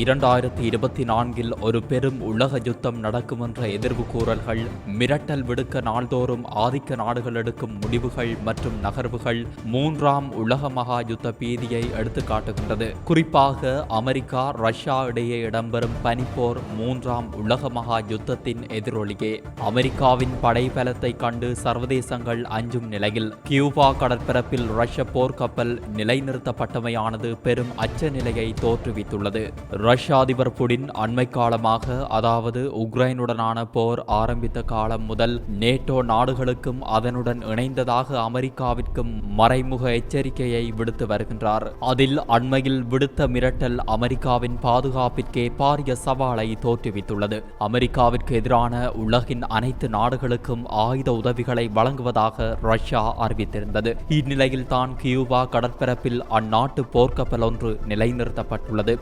இரண்டாயிரத்தி இருபத்தி நான்கில் ஒரு பெரும் உலக யுத்தம் நடக்கும் என்ற எதிர்வு கூறல்கள் மிரட்டல் விடுக்க நாள்தோறும் ஆதிக்க நாடுகள் எடுக்கும் முடிவுகள் மற்றும் நகர்வுகள் மூன்றாம் உலக மகா யுத்த பீதியை எடுத்து காட்டுகின்றது குறிப்பாக அமெரிக்கா ரஷ்யா இடையே இடம்பெறும் பனிப்போர் மூன்றாம் உலக மகா யுத்தத்தின் எதிரொலியே. அமெரிக்காவின் படைபலத்தை கண்டு சர்வதேசங்கள் அஞ்சும் நிலையில். கியூபா கடற்பரப்பில் ரஷ்ய போர்க்கப்பல் நிலைநிறுத்தப்பட்டமையானது பெரும் அச்ச நிலையை தோற்றுவித்துள்ளது. ரஷ்ய அதிபர் புடின் அண்மை காலமாக அதாவது உக்ரைனுடனான போர் ஆரம்பித்த காலம் முதல் நேட்டோ நாடுகளுக்கும் அதனுடன் இணைந்ததாக அமெரிக்காவிற்கும் மறைமுக எச்சரிக்கையை விடுத்து வருகின்றார். அதில் அண்மையில் விடுத்த மிரட்டல் அமெரிக்காவின் பாதுகாப்பிற்கே பாரிய சவாலை தோற்றுவித்துள்ளது. அமெரிக்காவிற்கு எதிரான உலகின் அனைத்து நாடுகளுக்கும் ஆயுத உதவிகளை வழங்குவதாக ரஷ்யா அறிவித்திருந்தது. இந்நிலையில் தான் கியூபா கடற்பரப்பில் அந்நாட்டு போர்க்கப்பல் ஒன்று நிலைநிறுத்தப்பட்டுள்ளது.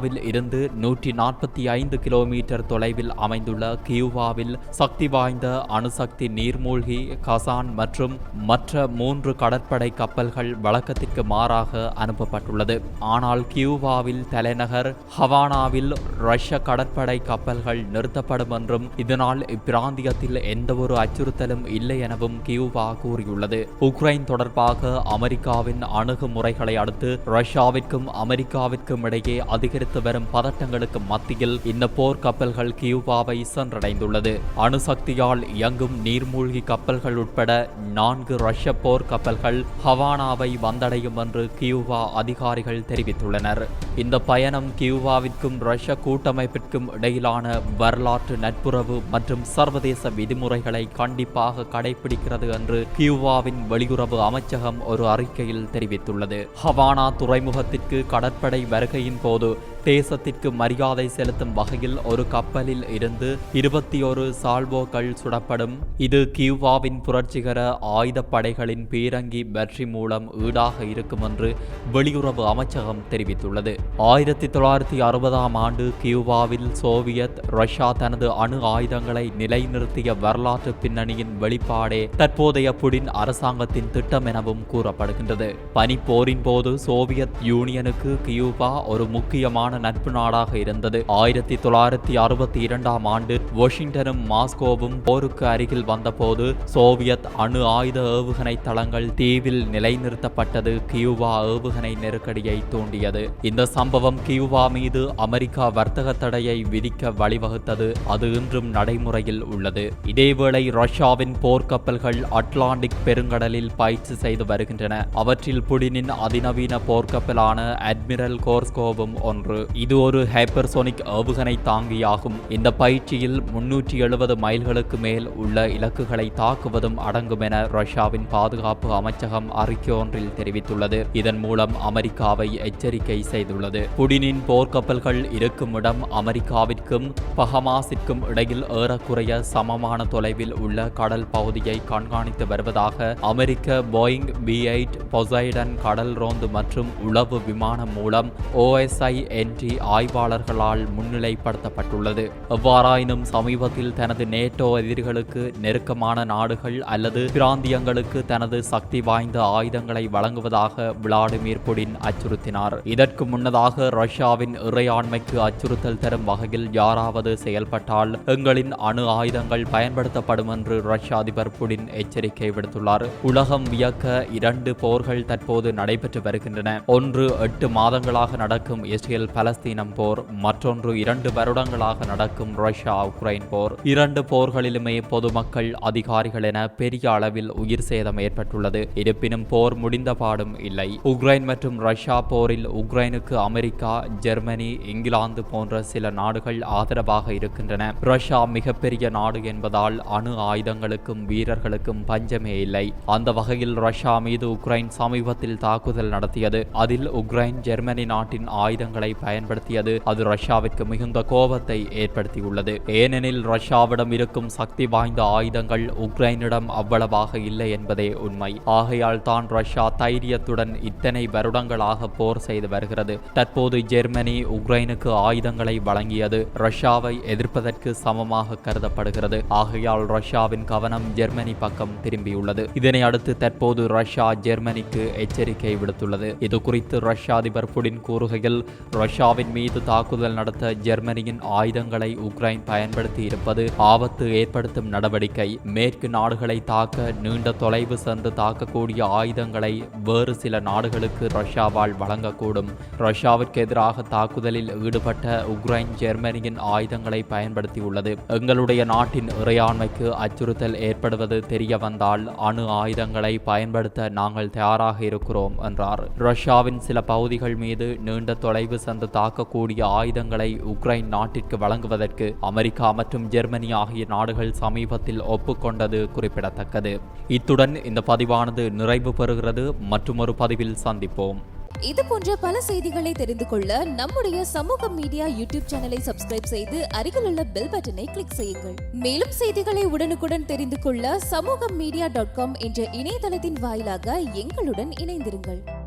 அமெரிக்காவில் இருந்து நூற்றி நாற்பத்தி ஐந்து கிலோமீட்டர் தொலைவில் அமைந்துள்ள கியூவாவில் சக்தி வாய்ந்த அணுசக்தி நீர்மூழ்கி கசான் மற்றும் மற்ற மூன்று கடற்படை கப்பல்கள் வழக்கத்திற்கு மாறாக அனுப்பப்பட்டுள்ளது. ஆனால் கியூவாவில் தலைநகர் ஹவானாவில் ரஷ்ய கடற்படை கப்பல்கள் நிறுத்தப்படும் என்றும் இதனால் இப்பிராந்தியத்தில் எந்தவொரு அச்சுறுத்தலும் இல்லை எனவும் கியூவா கூறியுள்ளது. உக்ரைன் தொடர்பாக அமெரிக்காவின் அணுகுமுறைகளை அடுத்து ரஷ்யாவிற்கும் அமெரிக்காவிற்கும் இடையே அதிகரித்து வரும் பதட்டங்களுக்கு மத்தியில் இந்த போர் கப்பல்கள் கியூபாவை சென்றடைந்துள்ளது. அணுசக்தியால் இயங்கும் நீர்மூழ்கி கப்பல்கள் உட்பட நான்கு ரஷ்ய போர் கப்பல்கள் ஹவானாவை வந்தடையும் என்று கியூபா அதிகாரிகள் தெரிவித்துள்ளனர். இந்த பயணம் கியூபாவிற்கும் ரஷ்ய கூட்டமைப்பிற்கும் இடையிலான வரலாற்று நட்புறவு மற்றும் சர்வதேச விதிமுறைகளை கண்டிப்பாக கடைபிடிக்கிறது என்று கியூபாவின் வெளியுறவு அமைச்சகம் ஒரு அறிக்கையில் தெரிவித்துள்ளது. ஹவானா துறைமுகத்திற்கு கடற்படை வருகையின் போது தேசத்திற்கு மரியாதை செலுத்தும் வகையில் ஒரு கப்பலில் இருந்து இருபத்தி ஒரு சால்வோக்கள் சுடப்படும். இது கியூவாவின் புரட்சிகர ஆயுதப்படைகளின் பீரங்கி வெற்றி மூலம் ஈடாக இருக்கும் என்று வெளியுறவு அமைச்சகம் தெரிவித்துள்ளது. ஆயிரத்தி தொள்ளாயிரத்தி அறுபதாம் ஆண்டு கியூவாவில் சோவியத் ரஷ்யா தனது அணு ஆயுதங்களை நிலைநிறுத்திய வரலாற்று பின்னணியின் வெளிப்பாடே தற்போதைய புடின் அரசாங்கத்தின் திட்டம் எனவும் கூறப்படுகின்றது. பனிப்போரின் போது சோவியத் யூனியனுக்கு கியூபா ஒரு முக்கியமான நட்பு நாடாக இருந்தது. ஆயிரத்தி தொள்ளாயிரத்தி அறுபத்தி இரண்டாம் ஆண்டு வாஷிங்டனும் மாஸ்கோவும் போருக்கு அருகில் வந்தபோது சோவியத் அணு ஆயுத ஏவுகணை தளங்கள் தீவில் நிலைநிறுத்தப்பட்டது. கியூபா ஏவுகணை நெருக்கடியை தூண்டியது. இந்த சம்பவம் கியூபா மீது அமெரிக்கா வர்த்தக தடையை விதிக்க வழிவகுத்தது. அது இன்றும் நடைமுறையில் உள்ளது. இதேவேளை ரஷ்யாவின் போர்க்கப்பல்கள் அட்லாண்டிக் பெருங்கடலில் பயிற்சி செய்து வருகின்றன. அவற்றில் புடினின் அதிநவீன போர்க்கப்பலான அட்மிரல் கோர்ஸ்கோவும் ஒன்று. இது ஒரு ஹைப்பர்சோனிக் ஏவுகணை தாங்கியாகும். இந்த பயிற்சியில் முன்னூற்றி எழுபது மைல்களுக்கு மேல் உள்ள இலக்குகளை தாக்குவதும் அடங்கும் என ரஷ்யாவின் பாதுகாப்பு அமைச்சகம் அறிக்கை ஒன்றில் தெரிவித்துள்ளது. இதன் மூலம் அமெரிக்காவை எச்சரிக்கை செய்துள்ளது. புடினின் போர்க்கப்பல்கள் இருக்கும் இடம் அமெரிக்காவிற்கும் பஹமாஸிற்கும் இடையில் ஏறக்குறைய சமமான தொலைவில் உள்ள கடல் பகுதியை கண்காணித்து வருவதாக அமெரிக்க போயிங் பி எயிட் பொசைடன் கடல் ரோந்து மற்றும் உளவு விமானம் மூலம் ஓஎஸ்ஐ என் என்டி ஆய்வாளர்களால் முன்னிலைப்படுத்தப்பட்டுள்ளது. எவ்வாறாயினும் சமீபத்தில் தனது நேட்டோ எதிரிகளுக்கு நெருக்கமான நாடுகள் அல்லது பிராந்தியங்களுக்கு தனது சக்தி வாய்ந்த ஆயுதங்களை வழங்குவதாக விளாடிமிர் புடின் அச்சுறுத்தினார். இதற்கு முன்னதாக ரஷ்யாவின் இறையாண்மைக்கு அச்சுறுத்தல் தரும் வகையில் யாராவது செயல்பட்டால் எங்களின் அணு ஆயுதங்கள் பயன்படுத்தப்படும் என்று ரஷ்ய அதிபர் புடின் எச்சரிக்கை விடுத்துள்ளார். உலகம் வியக்க இரண்டு போர்கள் தற்போது நடைபெற்று வருகின்றன. ஒன்று எட்டு மாதங்களாக நடக்கும் இஸ்ரேல் பலஸ்தீனம் போர் மற்றொன்று இரண்டு வருடங்களாக நடக்கும் ரஷ்யா உக்ரைன் போர். இரண்டு போர்களிலுமே பொதுமக்கள் அதிகாரிகள் என பெரிய அளவில் உயிர் சேதம் ஏற்பட்டுள்ளது. இருப்பினும் போர் முடிந்த பாடும் இல்லை. உக்ரைன் மற்றும் ரஷ்யா போரில் உக்ரைனுக்கு அமெரிக்கா ஜெர்மனி இங்கிலாந்து போன்ற சில நாடுகள் ஆதரவாக இருக்கின்றன. ரஷ்யா மிகப்பெரிய நாடு என்பதால் அணு ஆயுதங்களுக்கும் வீரர்களுக்கும் பஞ்சமே இல்லை. அந்த வகையில் ரஷ்யா மீது உக்ரைன் சமீபத்தில் தாக்குதல் நடத்தியது. அதில் உக்ரைன் ஜெர்மனி நாட்டின் ஆயுதங்களை பயன்படுத்தியது. அது ரஷ்யாவிற்கு மிகுந்த கோபத்தை ஏற்படுத்தியுள்ளது. ஏனெனில் ரஷ்யாவிடம் இருக்கும் சக்தி வாய்ந்த ஆயுதங்கள் உக்ரைனிடம் அவ்வளவாக இல்லை என்பதே உண்மை. ஆகையால் தான் ரஷ்யா தைரியத்துடன் இத்தனை வருடங்களாக போர் செய்து வருகிறது. தற்போது ஜெர்மனி உக்ரைனுக்கு ஆயுதங்களை வழங்கியது. ரஷ்யாவை எதிர்ப்பதற்கு சமமாக கருதப்படுகிறது. ஆகையால் ரஷ்யாவின் கவனம் ஜெர்மனி பக்கம் திரும்பியுள்ளது. இதனை அடுத்து தற்போது ரஷ்யா ஜெர்மனிக்கு எச்சரிக்கை விடுத்துள்ளது. இது குறித்து ரஷ்யா அதிபர் புடின் கூறுகையில் ரஷ்யா ரஷ்யாவின் மீது தாக்குதல் நடத்த ஜெர்மனியின் ஆயுதங்களை உக்ரைன் பயன்படுத்தி இருப்பது ஆபத்து ஏற்படுத்தும் நடவடிக்கை. மேற்கு நாடுகளை தாக்க நீண்ட தொலைவு சென்று தாக்கக்கூடிய ஆயுதங்களை வேறு சில நாடுகளுக்கு ரஷ்யாவால் வழங்கக்கூடும். ரஷ்யாவிற்கு எதிராக தாக்குதலில் ஈடுபட்ட உக்ரைன் ஜெர்மனியின் ஆயுதங்களை பயன்படுத்தியுள்ளது. எங்களுடைய நாட்டின் இறையாண்மைக்கு அச்சுறுத்தல் ஏற்படுவது தெரிய வந்தால் அணு ஆயுதங்களை பயன்படுத்த நாங்கள் தயாராக இருக்கிறோம் என்றார். ரஷ்யாவின் சில பகுதிகள் மீது நீண்ட தொலைவு சென்று தாக்கக்கூடிய ஆயுதங்களை உக்ரைன் நாட்டிற்கு வழங்குவதற்கு அமெரிக்கா மற்றும் ஜெர்மனி ஆகிய நாடுகள் சமீபத்தில் ஒப்புக்கொண்டது குறிப்பிடத்தக்கது. இத்துடன் இந்த பதிவானது நிறைவு பெறுகிறது. மற்றொரு பதிவில் சந்திப்போம். இது போன்ற பல செய்திகளை தெரிந்து கொள்ள நம்முடைய சமூக மீடியா யூடியூப் சேனலை சப்ஸ்கிரைப் செய்து அருகிலுள்ள பெல் பட்டனை கிளிக் செய்யுங்கள். மேலும் செய்திகளை உடனுக்குடன் தெரிந்து கொள்ள சமூக மீடியா டாட் காம் என்ற இணையதளத்தின் வாயிலாக எங்களுடன் இணைந்திருங்கள்.